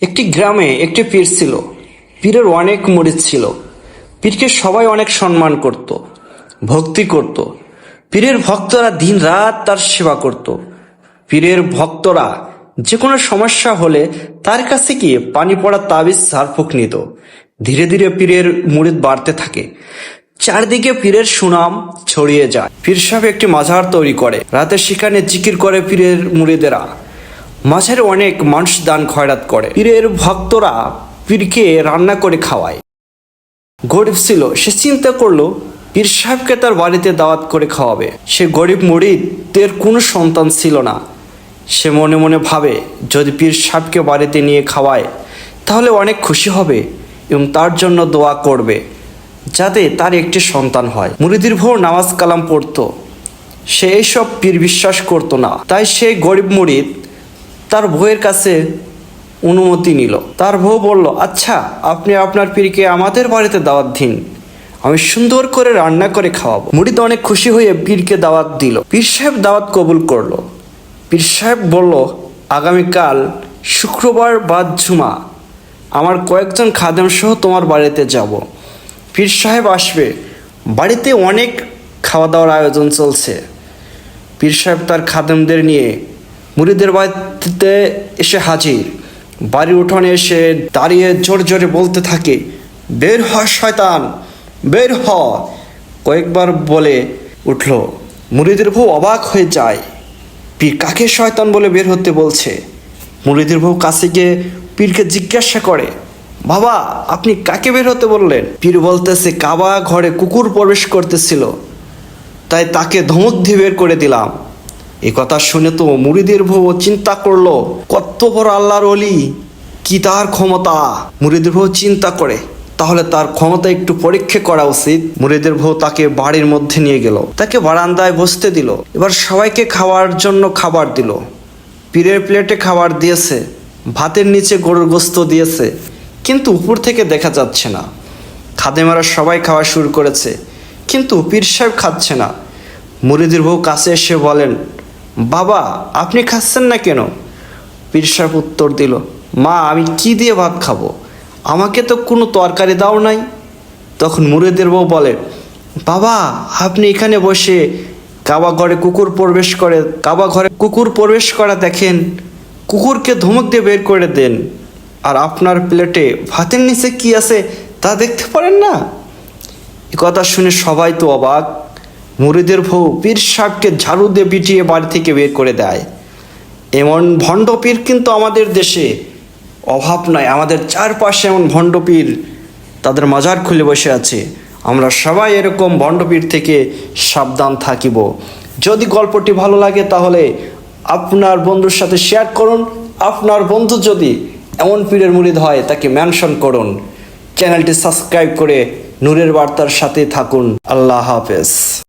একটি গ্রামে একটি পীর ছিল। পীরের অনেক মরিদ ছিল। পীরকে সবাই অনেক সম্মান করত, ভক্তি করত। পীরের ভক্তরা দিন রাত তার সেবা করত। পীরের ভক্তরা যে কোনো সমস্যা হলে তার কাছে গিয়ে পানি পড়া তাবিজ ঝাড়ফুঁক নিত। ধীরে ধীরে পীরের মুরিদ বাড়তে থাকে। চারদিকে পীরের সুনাম ছড়িয়ে যায়। পীর সাহেব একটি মাঝার তৈরি করে। রাতে সেখানে জিকির করে পীরের মুরিদেরা মাঝের অনেক মানুষ দান খয়রাত করে। পীরের ভক্তরা পীরকে রান্না করে খাওয়ায়। গরিব ছিল, সে চিন্তা করল, পীর সাহেবকে তার বাড়িতে দাওয়াত করে খাওয়াবে। সে গরিব মুরিদের কোনো সন্তান ছিল না। সে মনে মনে ভাবে, যদি পীর সাহেবকে বাড়িতে নিয়ে খাওয়ায়, তাহলে অনেক খুশি হবে এবং তার জন্য দোয়া করবে, যাতে তার একটি সন্তান হয়। মুরিদির ভোর নামাজ কালাম পড়তো। সে এইসব পীর বিশ্বাস করতো না। তাই সে গরিব মুরিদ তার বউয়ের কাছে অনুমতি নিল। তার বউ বলল আচ্ছা আপনি আপনার পীরকে আমাদের বাড়িতে দাওয়াত দিন। আমি সুন্দর করে রান্না করে খাওয়াবো। মুড়িদ অনেক খুশি হয়ে পীরকে দাওয়াত দিল। পীর সাহেব দাওয়াত কবুল করল। পীর সাহেব বলল, আগামীকাল শুক্রবার বাদ ঝুমা আমার কয়েকজন খাদেম সহ তোমার বাড়িতে যাব। পীর সাহেব আসবে। বাড়িতে অনেক খাওয়া দাওয়ার আয়োজন চলছে। পীর সাহেব তার খাদেমদের নিয়ে মুরিদের বাড়িতে এসে হাজির। বাড়ির উঠোনে এসে দাঁড়িয়ে জোর জোরে বলতে থাকে, বের হ, শয়তান, বের হ। কয়েকবার বলে উঠল, মুরিদের বউ অবাক হয়ে যায়। পীর কাকে শয়তান বলে বের হতে বলছে? মুরিদের বউ কাছে গিয়ে পীরকে জিজ্ঞাসা করে, বাবা, আপনি কাকে বের হতে বললেন? পীর বলতেছে, কাবা ঘরে কুকুর প্রবেশ করতেছিল, তাই তাকে ধমক দিয়ে বের করে দিলাম। এ কথা শুনে তো মুড়িদের বউ চিন্তা করল, কত বড় আল্লাহর অলি কি তার ক্ষমতা? মুড়িদের বউ চিন্তা করে, তাহলে তার ক্ষমতা একটু পরীক্ষা করা উচিত। মুড়িদের বউ তাকে বাড়ির মধ্যে নিয়ে গেল, তাকে বারান্দায় বসতে দিল, এবার সবাইকে খাওয়ার জন্য খাবার দিল। পীরের প্লেটে খাবার দিয়েছে, ভাতের নিচে গরুর গোস্ত দিয়েছে, কিন্তু উপর থেকে দেখা যাচ্ছে না। খাদেমারা সবাই খাওয়া শুরু করেছে, কিন্তু পীর সাহেব খাচ্ছে না। মুরিদির বউ কাছে এসে বলেন বাবা, আপনি খাচ্ছেন না কেন? পীর সাহেব উত্তর দিল, মা, আমি কি দিয়ে ভাত খাব? আমাকে তো কোনো তরকারি দাও নাই। তখন মুরিদের বউ বলে, বাবা, আপনি এখানে বসে কাবা ঘরে কুকুর প্রবেশ করে, কাবা ঘরে কুকুর প্রবেশ করা দেখেন। কুকুরকে ধমক দিয়ে বের করে দেন। আর আপনার প্লেটে ভাতের নিচে কি আছে তা দেখতে পারেন না? কথা শুনে সবাই তো অবাক। মুরিদের বউ পীর সাহেবকে ঝাড়ু দিয়ে পিটিয়ে বাড়ি থেকে বের করে দেয়। এমন ভণ্ড পীর কিন্তু আমাদের দেশে অভাব নয় আমাদের চারপাশে এমন ভণ্ড পীর তাদের মাজার খুলে বসে আছে। আমরা সবাই এরকম ভণ্ডপীর থেকে সাবধান থাকিব। যদি গল্পটি ভালো লাগে তাহলে আপনার বন্ধুর সাথে শেয়ার করুন। আপনার বন্ধু যদি এমন পীরের মুরিদ হয় তাকে মেনশন করুন। চ্যানেলটি সাবস্ক্রাইব করে নূরের বার্তার সাথে থাকুন। আল্লাহ হাফেজ।